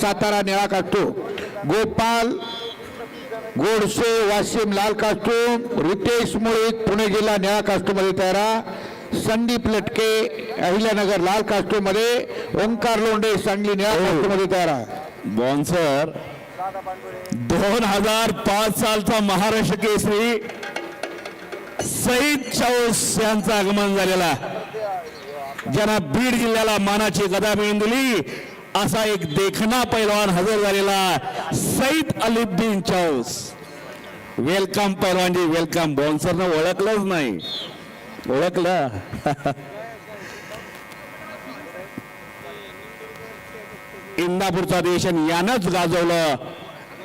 सातारा निळा कास्टूम गोपाल गोडसे वाशिम लाल कास्टूम रितेश मुळीत पुणे जिल्हा निळा कास्टूममध्ये तयारा संदीप लटके अहिल्यानगर लाल कास्टूममध्ये ओंकार लोंढे सांगली निळा कास्टूममध्ये तयारा बॉन्सर दोन हजार पाच सालचा महाराष्ट्र केसरी सईद चौस यांचं आगमन झालेला ज्यांना बीड जिल्ह्याला मानाची गदा मिळून दिली. असा एक देखना पैलवान हजर झालेला सईद अलिद्दीन चौस. वेलकम पैलवानजी वेलकम बॉन्सरनं ओळखलंच नाही. ओळखलं? इंदापूरचा देश यानंच गाजवलं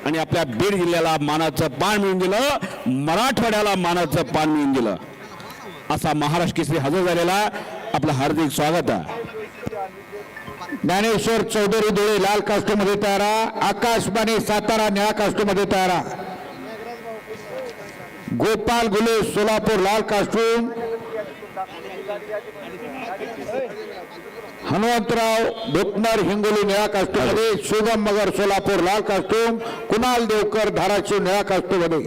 आणि आपल्या बीड जिल्ह्याला मानाचं पान मिळून दिलं. मराठवाड्याला मानाचं पान मिळून दिलं. असा महाराष्ट्र केसरी हजर झालेला आपलं हार्दिक स्वागत आहे. ज्ञानेश्वर चौधरी धुळे लाल कास्टूमध्ये तयारा आकाशबाणी सातारा निळा कास्टूमध्ये तयारा. गोपाल गुले सोलापूर लाल कास्टूम हनुमंतराव भुकनर हिंगोली निळा कास्टूमध्ये शुभम मगर सोलापूर लाल कास्टूम कुणाल देवकर धाराशिव निळा कास्टूमध्ये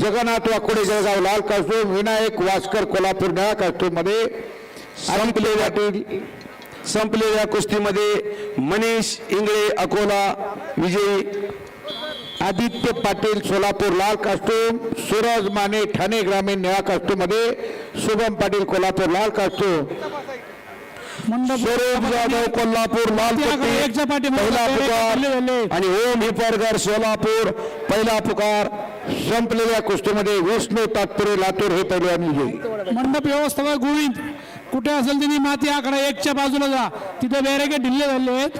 जगन्नाथ वाकोडे जळगाव लाल कास्टूम विनायक वास्कर कोल्हापूर निळा कास्टूमध्ये संपले पाटील. संपलेल्या कुस्तीमध्ये मनीष इंगळे अकोला विजयी आदित्य पाटील सोलापूर लाल कास्टूम सूरज माने ठाणे ग्रामीण निळा कास्टूममध्ये शुभम पाटील कोल्हापूर लाल कास्टूम जाधव कोल्हापूर लाल पट्टी, पहिला पुकार आणि ओम हिपरकर सोलापूर पहिला पुकार संपलेल्या कुस्तीमध्ये विष्णू तात्पुरे लातूर हे पैलवान विजयी मंडप व्यवस्थापक गोविंद. कुठे असेल त्यांनी माती आकडा एकच्या बाजूला जा. तिथे बॅरेके ढिल्ले झाले आहेत.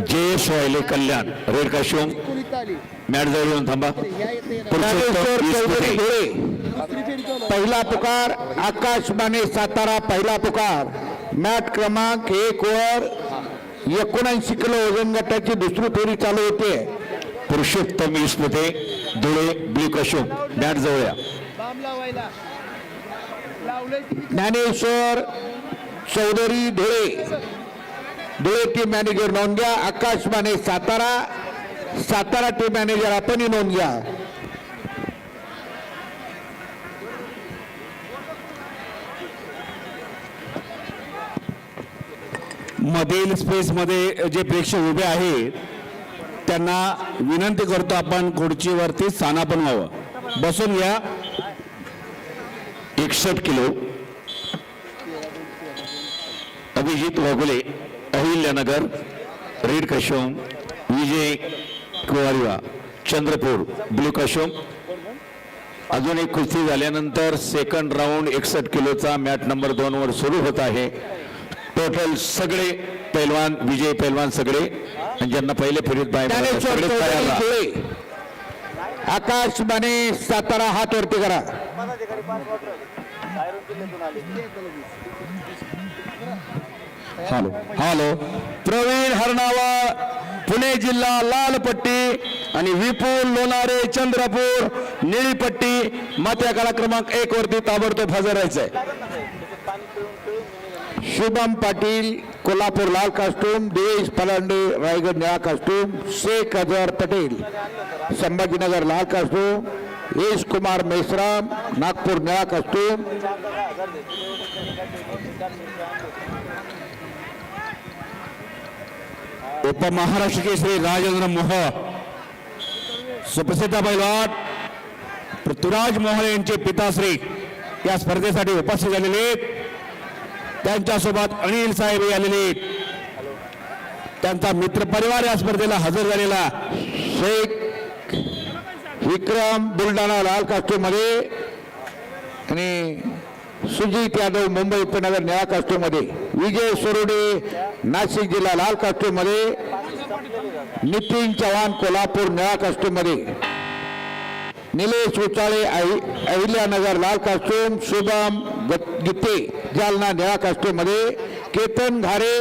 जयेश वायले कल्याण. रेड काशोम मॅट जवळ येऊन थांबा. पहिला पुकार आकाश माने सातारा पहिला पुकार. मॅट क्रमांक एक वर एकोणऐंशी किलो वजन गटाची दुसरी फेरी चालू होते. पुरुषोत्तम विस्मते धुळे ब्ल्यू काशोम मॅट जवळ या. ज्ञानेश्वर चौधरी धुळे धुळे टीम मॅनेजर नोंद घ्या. आकाश माने सातारा. सातारा टीम मॅनेजर आपणही नोंद घ्या. मधील स्पेसमध्ये जे प्रेक्षक उभे आहेत त्यांना विनंती करतो आपण खुर्चीवरती स्थानापन्न व्हावं. बसून घ्या. एकसष्ट किलो. अभिजित वाघुले अहिल्यानगर रेड कशोम विजय कुवारिवा चंद्रपूर ब्लू कशोम. अजून एक कुस्ती झाल्यानंतर सेकंड राऊंड एकसष्ट किलोचा मॅच नंबर दोन वर सुरू होत आहे. टोटल सगळे पैलवान विजय पैलवान सगळे. ज्यांना पहिले फेरीत बाहेर आकाश माने सातारा हात वरती करा. हॅलो. हॅलो. प्रवीण हरणावा पुणे जिल्हा लालपट्टी आणि विपुल लोणारे चंद्रपूर निळीपट्टी. मात्या कला क्रमांक एक वरती ताबडतोब हजर राहायचंय. शुभम पाटील कोल्हापूर लाल कास्टूम देश पलांडे रायगड निळा कास्टूम शेख अजहर पटेल. संभाजीनगर लाल कास्टूम यश कुमार मेश्राम नागपूर निळा कास्टूम उपमहाराष्ट्र केसरी राजेंद्र मोह सुप्रसिद्ध पैलवान पृथ्वीराज मोहन यांचे पिताश्री या स्पर्धेसाठी उपस्थित झालेले आहेत. त्यांच्यासोबत अनिल साहेब हे आलेले आहेत. त्यांचा मित्र परिवार या स्पर्धेला हजर झालेला शेख विक्रम बुलढाणा लाल कास्टूम आणि सुजित यादव मुंबई उपनगर निळा कास्टूममध्ये विजय सोरोडे नाशिक जिल्हा लाल कास्टूममध्ये नितीन चव्हाण कोल्हापूर निळा कास्टूममध्ये निलेश उचाळे अहि- अहिल्यानगर लाल कास्टूम शुभम ग- गीते जालना निळा कास्टूममध्ये केतन घारे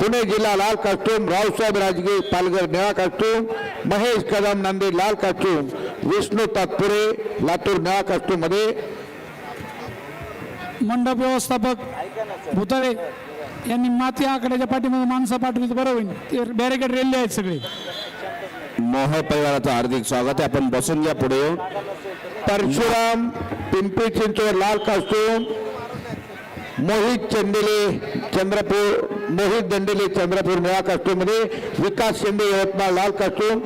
पुणे जिल्हा लाल कास्टूम रावसाहेब राजगे पालघर निळा कास्टूम महेश कदम नांदेड लाल कास्टूम विष्णू तात्पुरे लातूर निळा कास्टूममध्ये मंडप व्यवस्थापक भुताळे यांनी माती आकड्याच्या पाठीमध्ये माणसं पाठवली तर बरं होईल. ते बॅरिकेड रेल्ले आहेत सगळे. मोह परिवाराचं हार्दिक स्वागत आहे. आपण बसून घ्या पुढे येऊन. परशुराम पिंपरी चिंचवड लाल कास्टूम मोहित चंदेले चंद्रपूर मोहित दंडेले चंद्रपूर निळा कास्टूममध्ये विकास शेंडे यवतमाळ लाल कास्टूम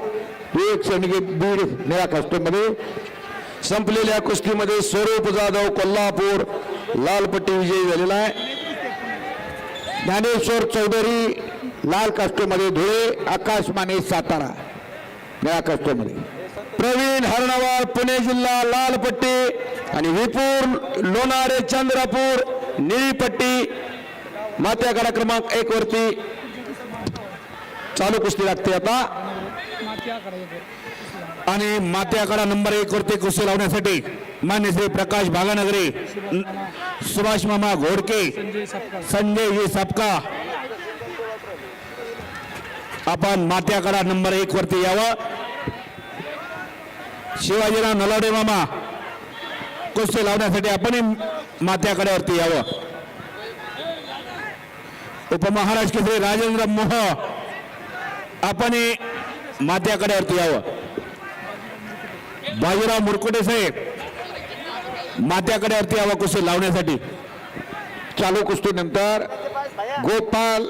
विवेक शेंडगे बीड निळा कास्तूमध्ये. संपलेल्या कुस्तीमध्ये स्वरूप जाधव कोल्हापूर लालपट्टी विजयी झालेला आहे. ज्ञानेश्वर चौधरी लाल कास्टोमध्ये धुळे आकाश माने सातारा. निळा कास्टोमध्ये प्रवीण हरणावार पुणे जिल्हा लालपट्टी आणि विपूर लोणारे चंद्रपूर निळीपट्टी मात्याकडा क्रमांक एक वरती चालू कुस्ती लागते आता. आणि मात्याकडा नंबर एक वरती कुस्ती लावण्यासाठी मान्य श्री प्रकाश भागानगरे सुभाष मामा घोडके संजय जी सपका. आपण मात्याकडा नंबर एक वरती यावं. शिवाजीराव नलावडे मामा कुस्ती लावण्यासाठी आपणही मात्याकड्यावरती यावं. उपमहाराज केसरी राजेंद्र मोह आपणही मात्याकड्यावरती यावं. बाजीराव मुरकुटे साहेब मात्याकडे अर्थी हवा कुस्ती लावण्यासाठी. चालू कुस्ती नंतर गोपाल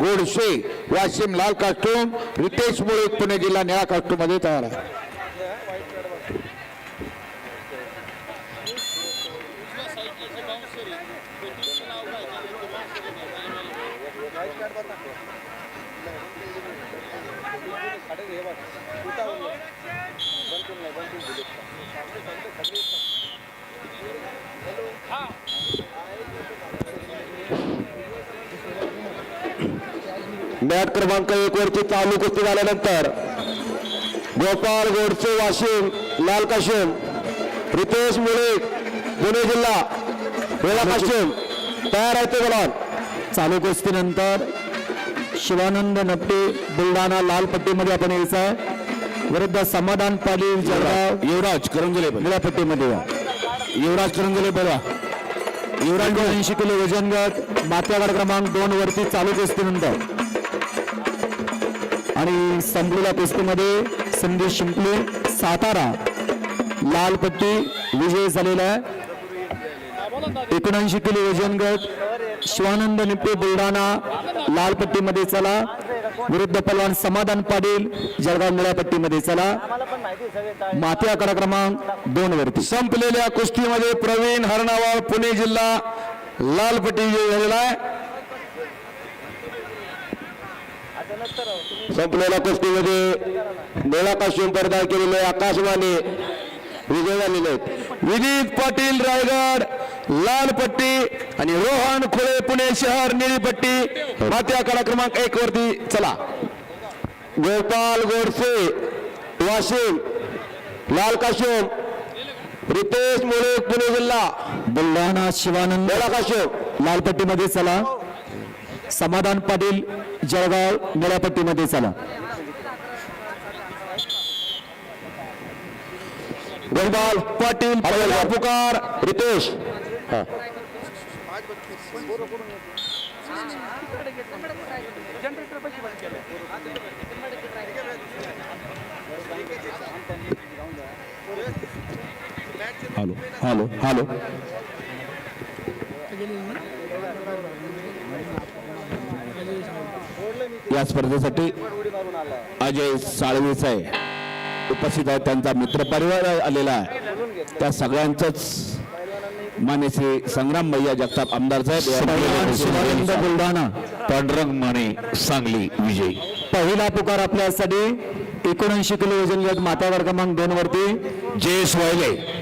गोडसे वाशिम लाल कास्टूम रितेश मुळे पुणे जिल्हा निळा कास्टूममध्ये तयार आहे. मॅट क्रमांक एक वरती चालू कुस्ती झाल्यानंतर गोपाल गोडसे वाशिम लाल काशिम रितेश मुळे पुणे जिल्हा वेळा काशिम तयार आहे ते बोला चालू कुस्तीनंतर शिवानंद नपटे बुलढाणा लाल पट्टीमध्ये आपण यायचं आहे. विरुद्ध समाधान पाटील जळगाव युवराज करंजुले निळ्या पट्टीमध्ये या. युवराज करंजुले बोला युवराज ऐंशी किलो वजन गट मात्यागड क्रमांक दोन वरती चालू कुस्तीनंतर आणि संपलेल्या कुस्तीमध्ये संदेश शिंपले सातारा लाल पट्टी विजय झालेला आहे. एकोणऐंशी किलो वजन गट शिवानंद निपे बुलढाणा लाल पट्टीमध्ये चला. विरुद्ध पलवान समाधान पाटील जळगाव निळ्यापट्टीमध्ये चला. माती आकडा क्रमांक दोन वरती. संपलेल्या कुस्तीमध्ये प्रवीण हरणावाळ पुणे जिल्हा लाल पट्टी झालेला आहे. संपलेल्या कुस्तीमध्ये निळा काश्यूम पडदा केलेले आकाशवाणी विजय झालेले आहेत. विनीत पाटील रायगड लाल पट्टी आणि रोहन खुळे पुणे शहर निळी पट्टी. मात्या कडा क्रमांक एक वरती चला. गोपाल गोडसे वाशिम. लाल काश्यूम रितेश मुळे पुणे जिल्हा. बुलढाणा शिवानंद. काश्यूम लाल पट्टीमध्ये चला. समाधान पाटील जळगाव निळ्यापट्टीमध्ये चला. गोपाल पाटील पुकार. रितेश. हां. Hello hello hello. या स्पर्धेसाठी अजय साळवीच आहे उपस्थित आहे त्यांचा मित्रपरिवार आलेला आहे. त्या सगळ्यांचंच मान्य श्री संग्राम भैया जगताप आमदार साहेब बुलढाणा. पांडुरंग माने सांगली विजय. पहिला पुकार आपल्यासाठी एकोणऐंशी किलो वजन गट माता क्रमांक दोन वरती जयेश वायले.